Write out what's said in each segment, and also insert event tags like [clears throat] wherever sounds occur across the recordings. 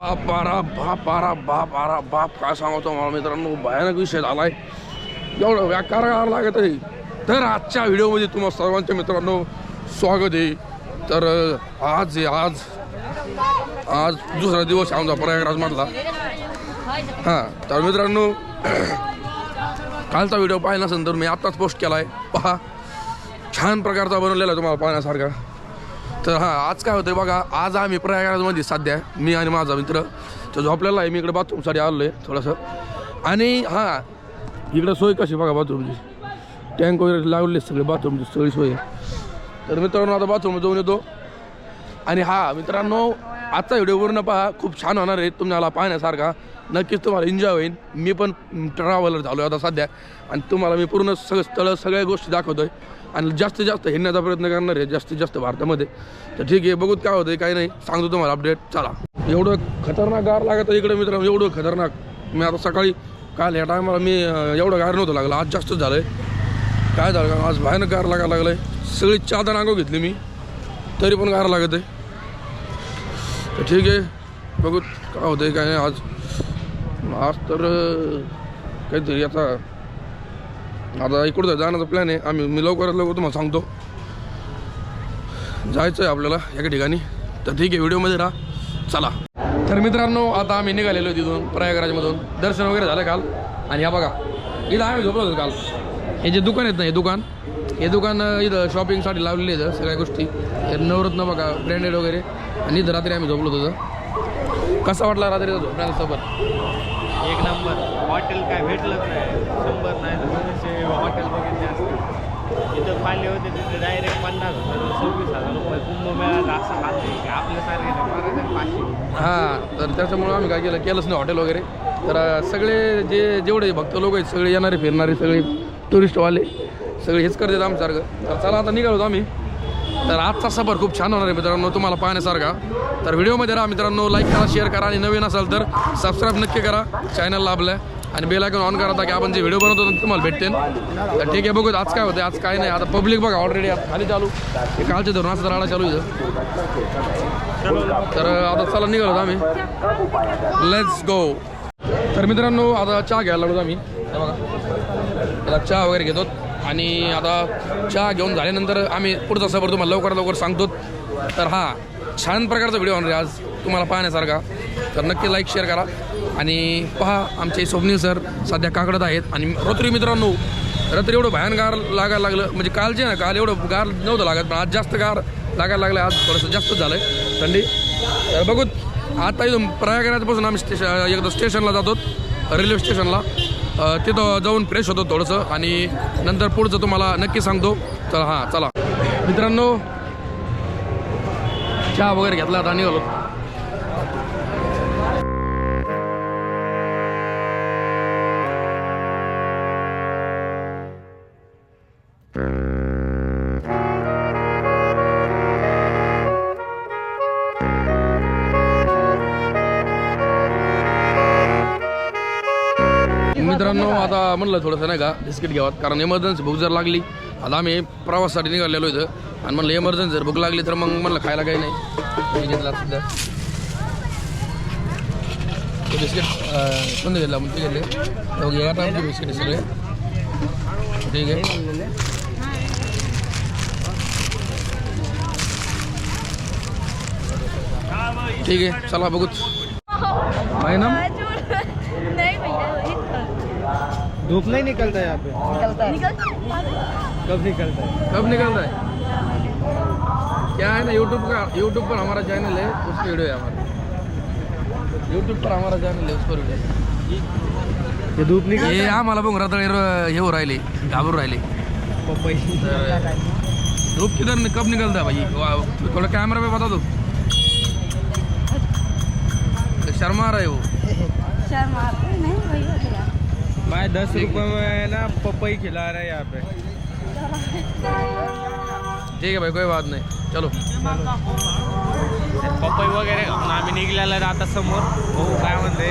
बाप बारा बाप बारा बाप बारा बाप काय सांगतो मला मित्रांनो? भयानक विषय झालाय. एवढं व्याकार लागत आहे. तर आजच्या व्हिडिओमध्ये तुम्हा सर्वांच्या मित्रांनो स्वागत आहे. तर आज आहे आज आज दुसरा दिवस आहे आमचा प्रयागराजमधला हां तर मित्रांनो [clears throat] कालचा व्हिडिओ पाहिला असेल तर मी आत्ताच पोस्ट केला आहे पहा छान प्रकारचा बनवलेला आहे तुम्हाला पाहण्यासारखा. तर हां आज काय होतं बघा आज आम्ही प्रयागराजमध्ये सध्या मी आणि माझा मित्र तर झोपलेला आहे मी इकडे बाथरूमसाठी आलो आहे थोडंसं. आणि हां इकडं सोय कशी बघा बाथरूमची? टँक वगैरे लावले सगळे बाथरूमची सगळी सोय. तर मित्रांनो आता बाथरूम जाऊन येतो. आणि हा मित्रांनो आजचा व्हिडिओ पूर्ण पहा खूप छान होणार आहे तुम्हाला पाहण्यासारखा. नक्कीच तुम्हाला एन्जॉय होईल. मी पण ट्रॅव्हलर झालो आहे आता सध्या. आणि तुम्हाला मी पूर्ण सगळं स्थळं सगळ्या गोष्टी दाखवतो आहे आणि जास्तीत जास्त हिंडण्याचा प्रयत्न करणार आहे जास्तीत जास्त भारतामध्ये. तर ठीक आहे बघूत काय होतं काय नाही. सांगतो तुम्हाला अपडेट चला. एवढं खतरनाक गार लागत आहे इकडे मित्रांनो एवढं खतरनाक. मी आता सकाळी काल या टायमाला मी एवढं गार नव्हतं लागलं. आज जास्त झालं आहे काय झालं का? आज भयानक गार लागायला लागलं आहे सगळी चादर अंगावर घेतली मी. तरी पण गार लागत आहे तर ठीक आहे बघू काय होतं काय नाही. आज आज तर काहीतरी आता आता इकडं जाण्याचा प्लॅन आहे. आम्ही मी लवकरात लवकर तुम्हाला सांगतो. जायचं आहे आपल्याला एका ठिकाणी. तर ठीक आहे व्हिडिओमध्ये राहा. चला. तर मित्रांनो आता आम्ही निघालेलो तिथून प्रयागराजमधून. दर्शन वगैरे झालं काल. आणि हा बघा इथं आम्ही झोपलो होतो काल. हे जे दुकान आहेत ना हे दुकान हे दुकान इथं शॉपिंगसाठी लावलेले आहेत सगळ्या गोष्टी. हे नवरत्न बघा ब्रँडेड वगैरे. आणि इथं रात्री आम्ही झोपलो होतो. कसा वाटला रात्री झोपण्यासोबत एक नंबर. हॉटेल काय भेटलंच नाही. शंभर नाही तर दोनशे हॉटेल बघितले असते इथं पाहिले होते तिथे डायरेक्ट पन्नास हजार सव्वीस हजार रुपये कुंभमेळा असं हात. की आपल्यासारखे नाही पाचशे. हां तर त्याच्यामुळं आम्ही काय केलं केलंच नाही हॉटेल वगैरे. तर सगळे जे जेवढे भक्त लोक आहेत सगळे येणारे फिरणारे सगळे टुरिस्टवाले सगळे हेच करतात आमच्यासारखं. तर चला आता निघालो आम्ही. तर आजचा सफर खूप छान होणार आहे मित्रांनो तुम्हाला पाहण्यासारखा. तर व्हिडिओमध्ये राहा मित्रांनो लाईक करा शेअर करा आणि नवीन असाल तर सबस्क्राईब नक्की करा. चॅनलला आपल्या आणि बेलायकन ऑन करा ताकी आपण जे व्हिडिओ बनवतो तुम्हाला भेटते तर ठीक आहे बघू आज काय होतं आज काय नाही. आता पब्लिक बघा ऑलरेडी खाली चालू. कालच्या कालचे धरून राडा चालू इथं तर आता चला निघालो आम्ही. लेट्स गो तर मित्रांनो आता चहा घ्यायला लागलो आम्ही. बघा. चहा वगैरे घेतो. आणि आता चहा घेऊन झाल्यानंतर आम्ही पुढचा सफर तुम्हाला लवकर लवकर सांगतो. तर हा छान प्रकारचा व्हिडिओ होणार आज तुम्हाला पाहण्यासारखा. तर नक्की लाईक शेअर करा. आणि पहा आमचे स्वप्नील सर सध्या काकडत आहेत. आणि रात्री मित्रांनो रात्री एवढं भयान गार लागायला लागलं. म्हणजे काल जे ना काल एवढं गार नव्हतं लागत पण आज जास्त गार लागायला लागलं आज थोडंसं जास्त झालं आहे थंडी. तर बघू आता इथून प्रयागराजपासून आम्ही स्टेशन एकदा स्टेशनला जातो. रेल्वे स्टेशनला तिथं जाऊन फ्रेश होतो थोडंसं आणि नंतर पुढचं तुम्हाला नक्की सांगतो. चला हां चला. मित्रांनो चहा वगैरे घेतला आता निघालो. मित्रांनो आता म्हणलं थोडंसं नाही का बिस्किट घ्यावात कारण इमर्जन्सी भूक जर लागली आता आम्ही प्रवासासाठी निघालेलो इथं. आणि म्हणलं इमर्जन्सी जर भूक लागली तर मग म्हणलं खायला काही नाही. घेतला सध्या बिस्किट अं, कोणते घेतलं? ते घेतले. तो घ्या आता आमचे बिस्किट सगळे. ठीक आहे ठीक आहे चला बघूच. आहे ना धूप नहीं निकलता यहाँ पे? निकलता कब निकलता है? कब निकलता है? क्या है ना यूट्यूब का यूट्यूब पर हमारा चैनल है उस पर वीडियो है हमारा। यूट्यूब पर हमारा चॅनल आहे उस पर वीडियो ये धूप निकल हे? आम्हाला बघून रताळे र- हे हो राहिले घाबरून राहिले पपई। धूप किधर कब निकलता है भाई? वाह, थोड़ा कैमरा पे बता दो। शर्मा रहे हो। शर्म नहीं भैया मैं दस रुपए में ना पपई खिला रहा है यहाँ पे। ठीक है भाई कोई बात नहीं। चलो। पपई वगैरे खाऊन आम्ही निघलेला आहे आता समोर। हो काय म्हणते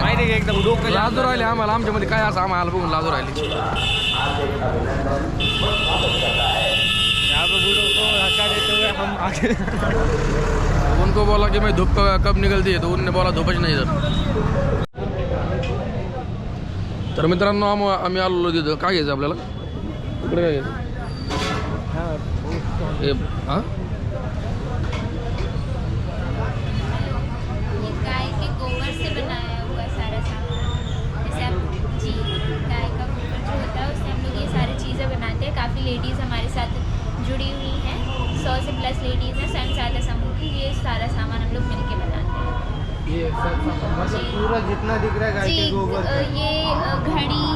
माहिती आहे का एकदम डोकं लाजू राहिले आम्हाला आमच्यामध्ये काय असं आम्हाला बघून लाजू राहिले। यहाँ पे बूढ़ों को धक्का देते हुए हम आगे। उनको बोला कि मैं धूप कब निकलती है तो उन्होंने बोला धूपच नाही इधर। तर मित्रांनो आम आम्ही आलो तिथं. काय घ्यायचं आपल्याला? इकडे काय घ्यायचं? हे हां? ये गाय के गोबर से बनाया हुआ सारा सामान. जैसे आप जी गाय का गोबर जो होता है उससे हम लोग ये सारी चीज़ें बनाते हैं। काफ़ी लेडीज़ हमारे साथ जुड़ी हुई हैं। सौ से प्लस लेडीज़ हैं स्वयं सहायता समूह की ये सारा सामान हम लोग मिलके बनाते हैं। ये मतलब पूरा जितना दिख रहा है के गोबर का। ये घड़ी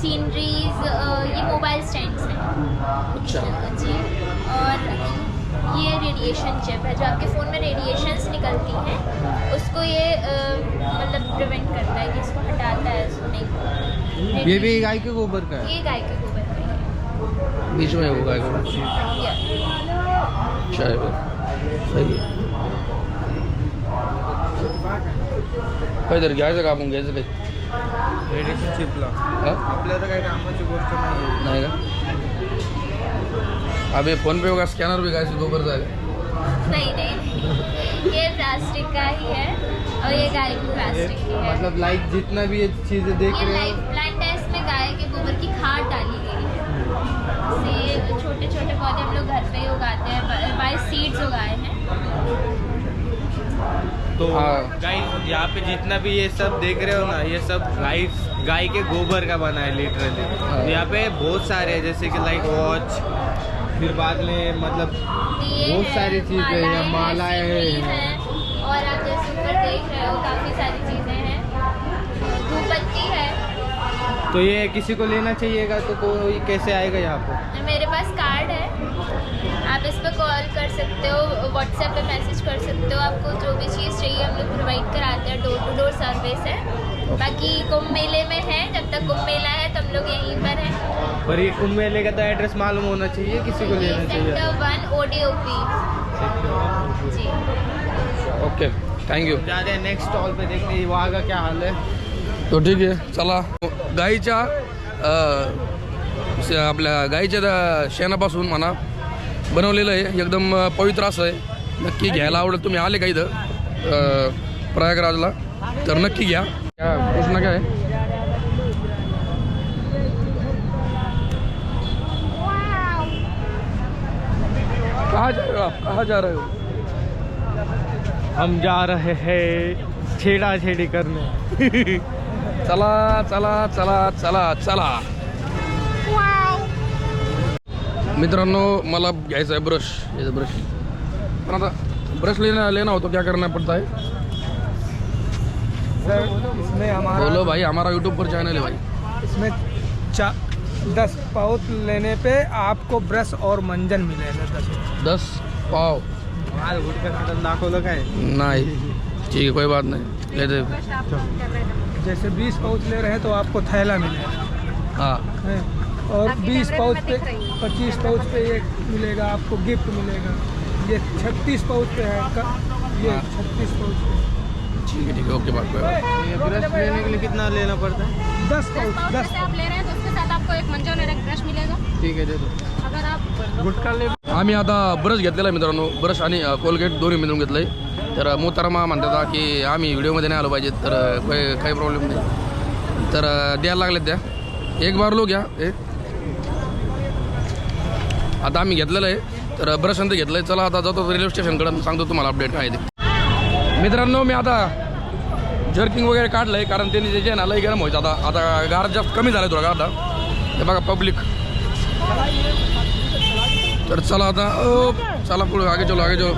सीनरीज ये मोबाइल स्टैंड्स हैं। अच्छा। जी और ये रेडिएशन चिप है जो आपके फ़ोन में रेडिएशंस निकलती हैं उसको ये मतलब प्रिवेंट करता है कि इसको हटाता है उसको नहीं ये भी गाय के गोबर का है? ये गाय के गोबर का है बीच में होगा एक ये अच्छा है। काहीतरी घ्यायचं का आपण घ्यायचं काही? रेडिएशन चिपला? आपल्याला काही कामाची गोष्ट नाही नाही का? अबे फोन पे होगा स्कॅनर भी नहीं नहीं नहीं. ये प्लास्टिक का ही है और ये की प्लास्टिक की है मतलब लाइक जितना भी ये चीजें देख ये रहे लाइफ हो तो गाइस गाय यहाँ पे जितना भी ये सब देख रहे हो ना ये सब गाय गाय के गोबर का बना है लिटरली लिटरली यहाँ पे बहुत सारे है जैसे कि लाइक वॉच फिर बाद में मतलब बहुत सारी चीज़ें हैं, मालाएँ हैं। हैं, और आप जैसे ऊपर देख रहे हो काफ़ी सारी तो ये किसी को लेना चाहिएगा तो कोई कैसे आएगा यहाँ पर मेरे पास कार्ड है। आप इस पर कॉल कर सकते हो व्हाट्सएप पे मैसेज कर सकते हो आपको जो भी चीज़ चाहिए हम लोग प्रोवाइड कराते हैं डोर टू डोर सर्विस है। बाकी कुंभ मेले में है जब तक कुंभ मेला है तो हम लोग यहीं पर हैं। पर ये कुंभ मेले का तो एड्रेस मालूम होना चाहिए किसी को लेना चाहिए। One O D O P जी। ओके थँक्यू जा रहे हैं नेक्स्ट स्टॉल पे देखते हैं वहाँ का क्या हाल है। तो ठीक आहे चला. गाईच्या आपल्या गाईच्या शेणापासून म्हणा बनवलेलं आहे. एकदम पवित्र असं आहे. नक्की घ्यायला आवडेल. तुम्ही आले का इथं? प्रयागराजला. तर नक्की घ्या. प्रश्न काय आहे? जा रहे हो आप? जा रहे हो? हम जा रहे हैं छेड़ा छेड़ी करने। [laughs] चला चला चला चला चला. मित्रांनो मला घ्यायचा आहे ब्रश याचा ब्रश पण आता ब्रश लेना लेना हो तो क्या करना पड़ता है सर इसमें हमारा बोलो भाई हमारा यूट्यूब पर चैनल है भाई. इसमें चा दस पाउच लेने पे आपको ब्रश और मंजन मिलेगा दस। दस पाव। दाखवलं काय नहीं ठीक है कोई बात नहीं। लेते जैसे बीस पाउच ले रहे हैं तो आपको थैला मिलेगा। हाँ। हैं? और बीस पाउच पे पच्चीस पाउच पे एक मिलेगा आपको गिफ्ट मिलेगा। ये छत्तीस पाउच पे है क- ये हाँ। छत्तीस पाउच पे। ठीक है ठीक है ओके बात ये ब्रश लेने के लिए कितना लेना पड़ता है? दस पाउच दस आप ले रहे हैं तो उसके साथ आपको एक मंजन और एक ब्रश मिलेगा। ठीक है दे दो। अगर आप गुटखा ले आम्ही आता ब्रश घेतलेला आहे मित्रांनो. ब्रश आणि कोलगेट दोन्ही मिळून घेतलंय. तर मोतारामा म्हणतात की आम्ही व्हिडिओमध्ये नाही आलो पाहिजे तर काही काही प्रॉब्लेम नाही. तर द्यायला लागलेत त्या एक बार लो घ्या हे. आता आम्ही घेतलेलं आहे तर ब्रश घेतलं आहे चला आता जातो रेल्वे स्टेशनकडे सांगतो तुम्हाला अपडेट काय ते. मित्रांनो मी आता जर्किंग वगैरे काढलंय कारण त्यांनी जे जे ना लई गरम व्हायचं. आता आता गार जास्त कमी झालं थोडा आता. हे बघा पब्लिक तर चला आता चला पुढे आगे चलो आगे चलो.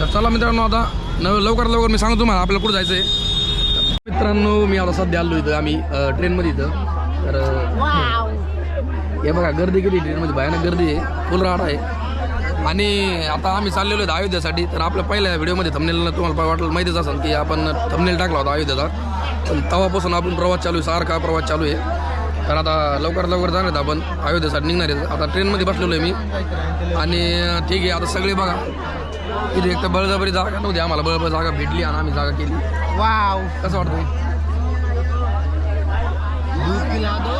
तर चला मित्रांनो आता नव लवकरात लवकर मी सांगतो तुम्हाला आपल्याला कुठं जायचं आहे मित्रांनो मी आता सध्या आलो इथं आम्ही ट्रेनमध्ये इथं. तर हे बघा गर्दी किती ट्रेनमध्ये. भयानक गर्दी आहे. फुल राहत आहे. आणि आता आम्ही चाललेलो आहेत अयोध्येसाठी. तर आपल्या पहिल्या व्हिडिओमध्ये थंबनेल तुम्हाला वाटलं माहितीच असेल की आपण थमनेल टाकला होता अयोध्याचा. पण तेव्हापासून आपण प्रवास चालू आहे सारखा प्रवास चालू आहे. तर आता लवकर लवकर जाणार आहेत आपण. अयोध्येसाठी निघणार आहेत. आता ट्रेनमध्ये बसलेलो आहे मी. आणि ठीक आहे आता सगळे बघा. इथे एक तर बळजबरी जागा नव्हती. आम्हाला बळबळ जागा भेटली आणि आम्ही जागा केली. वाव. कसं वाटतं दूध पिला दो.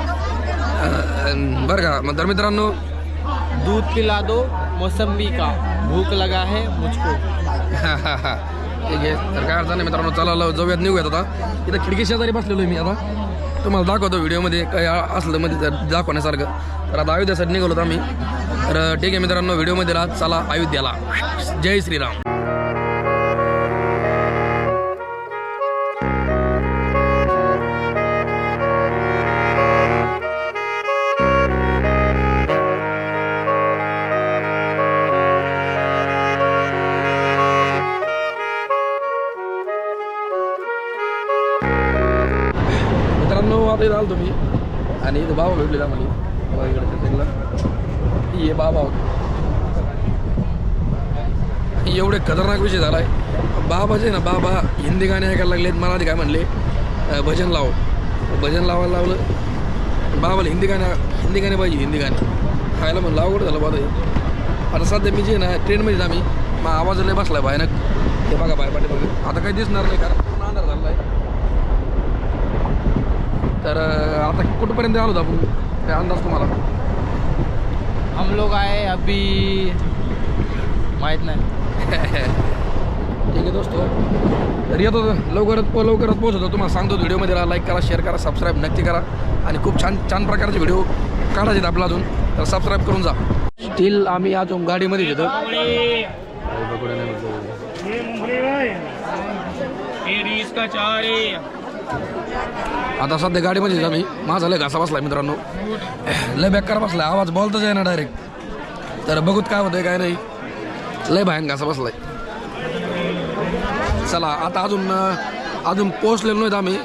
बरं का. मग तर मित्रांनो दूध पिला दो. मौसम्बी का. भूख लगा है मुझको. [laughs] ठीक आहे. तर काय अडचण नाही मित्रांनो चला जाऊयात निघूयात आता. इथं खिडकी शेजारी बसलेलो आहे मी आता. तुम्हाला दाखवतो व्हिडिओमध्ये काय असलं मध्ये दाखवण्यासारखं. तर आता अयोध्यासाठी निघालो होतो आम्ही. तर ठीक आहे मित्रांनो व्हिडिओमध्ये राहत चला अयोध्याला. जय श्रीराम. मित्रांनो आता झालं तुम्ही. आणि इथं बाबा भेटले आम्हाला बघा इकडे त्या साईडला. ये बाबा एवढे खतरनाक विषय झाला आहे बाबा बाबाचे ना बाबा हिंदी गाणे ऐकायला लागलेत मराठी काय म्हणले? भजन लाव. भजन लावायला लावलं. बाबाला हिंदी गाणे हिंदी गाणे पाहिजे हिंदी गाणे. खायला म्हणलं अवघड झालं बाबा आता सध्या मी जे ना ट्रेनमध्ये आम्ही मग आवाज लय बसला भयानक. ते बघा बाय पाठी बघा आता काही दिसणार नाही कारण पूर्ण अंधार झाला आहे तर आता कुठपर्यंत आलो आपण? काय अंदाज तुम्हाला? हम लोग आए अभी माहीत नाही. [laughs] ठीक आहे दोस्तो तर येतो लवकरात प- लवकरात पोहोचतो तुम्हाला सांगतो व्हिडिओमध्ये राहा लाईक करा शेअर करा सबस्क्राईब नक्की करा. आणि खूप छान छान प्रकारचे व्हिडिओ काढायचे आपला अजून. तर सबस्क्राईब करून जा. स्टील आम्ही अजून गाडीमध्ये येतो. आता सध्या गाडीमध्ये आम्ही. माझा लय घासा बसला मित्रांनो. लय बेकार बसला आवाज बोलताच आहे ना डायरेक्ट तर बघूत काय होतंय काय नाही. लय भयान घासा बसलाय. चला आता अजून अजून पोहोचलेलो नाहीत आम्ही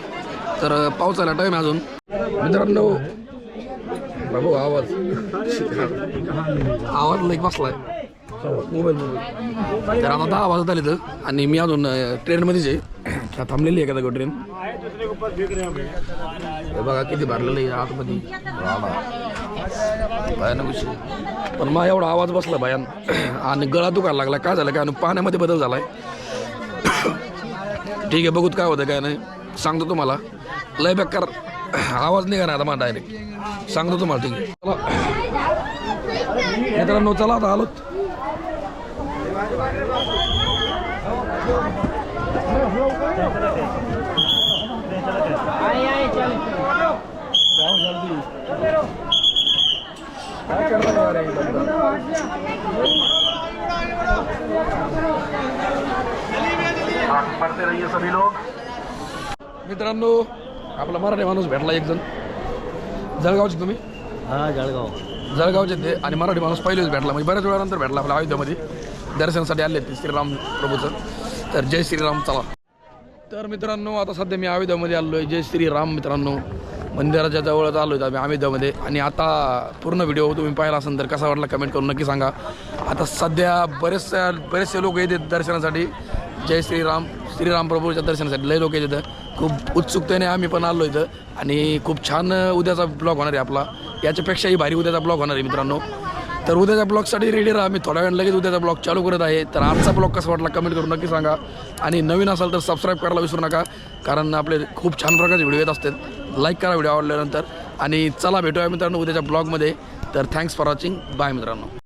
तर पावसाला टाईम आहे अजून. मित्रांनो बाबू आवाज. आवाज लई बसलाय. मोबाईल मोबाईल तर आता दहा वाजत आले तर आणि मी अजून ट्रेनमध्येच आहे. [coughs] थांबलेली आहे का दाखव ट्रेन बघा किती भरलेलं आहे आतमध्ये. भयानक विषय. पण मग एवढा आवाज बसला भयान आणि गळा दुखायला लागला. काय झालं? काय आणि पाण्यामध्ये बदल झाला आहे ठीक आहे बघूत काय होतं काय नाही. सांगतो तुम्हाला. लय बेकार आवाज निघा ना आता मला डायरेक्ट सांगतो तुम्हाला ठीक आहे. चला. मित्रांनो चला आता आलोत. काय करणार मित्रांनो आपला मराठी माणूस भेटला एक जण जळगावचे तुम्ही? हा जळगाव. जळगावचे ते आणि मराठी माणूस पहिलेच भेटला. म्हणजे बऱ्याच वेळानंतर भेटला आपल्या अयोध्यामध्ये दर्शनासाठी आले ते श्रीराम प्रभूचं. तर जय श्रीराम चला. तर मित्रांनो आता सध्या मी अयोध्यामध्ये आलो आहे जय श्रीराम मित्रांनो. मंदिराच्या जवळच आलो आहे आम्ही अयोध्यामध्ये आणि आता पूर्ण व्हिडिओ तुम्ही पाहिला असेल तर कसा वाटला कमेंट करून नक्की सांगा. आता सध्या बरेचसे बरेचसे लोक येतात दर्शनासाठी. जय श्रीराम श्रीराम प्रभूच्या दर्शनासाठी. लय लोक येतात. खूप उत्सुकतेने आम्ही पण आलो इथं. आणि खूप छान उद्याचा ब्लॉग होणार आहे आपला. याच्यापेक्षाही भारी उद्याचा ब्लॉग होणार आहे मित्रांनो. तर उद्याच्या ब्लॉगसाठी रेडी राहा. मी थोड्या वेळ लगेच उद्याचा ब्लॉग चालू करत आहे. तर आजचा ब्लॉग कसा वाटला कमेंट करून नक्की सांगा. आणि नवीन असाल तर सबस्क्राईब करायला विसरू नका. कारण आपले खूप छान प्रकारचे व्हिडिओ येत असतात. लाईक करा व्हिडिओ आवडल्यानंतर. आणि चला भेटूया मित्रांनो उद्याच्या ब्लॉगमध्ये तर थँक्स फॉर वॉचिंग बाय मित्रांनो.